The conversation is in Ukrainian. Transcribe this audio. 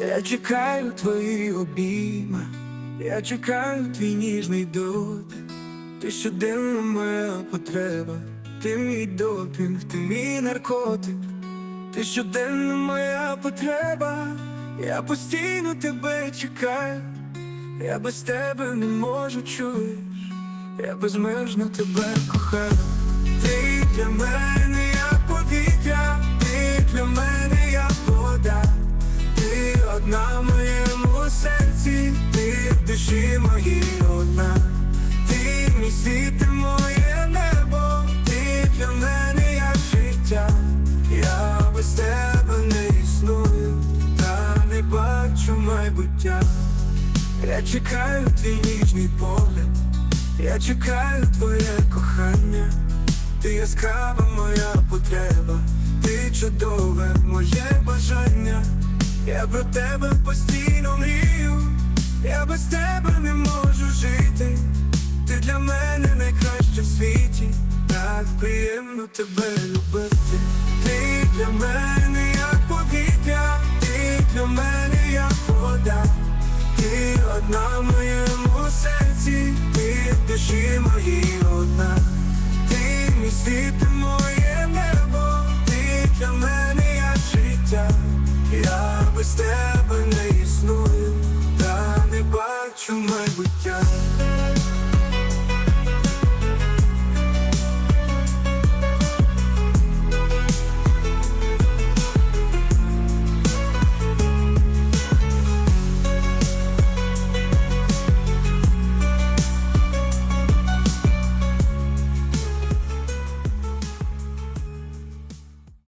Я чекаю твої обійми, я чекаю твій ніжний дотик Ти щоденна моя потреба, ти мій допінг, ти мій наркотик, ти щоденна моя потреба, я постійно тебе чекаю, я без тебе не можу чуєш, я безмежно тебе кохаю. Ти для мене душі моїй одна, ти мій світ, ти моє небо, ти для мене як життя, я без тебе не існую, та не бачу майбуття. Я чекаю твій ніжний погляд, я чекаю твоє кохання, ти яскрава моя потреба, ти чудове моє бажання. Я про тебе постійно приємно тебе любити, ти для мене, як повітря, ти для мене, як вода, ти одна в моєму серці, ти в душі моїй одна, ти містити моє небо, ти для мене, як життя, я без тебе не існую, та не бачу мене.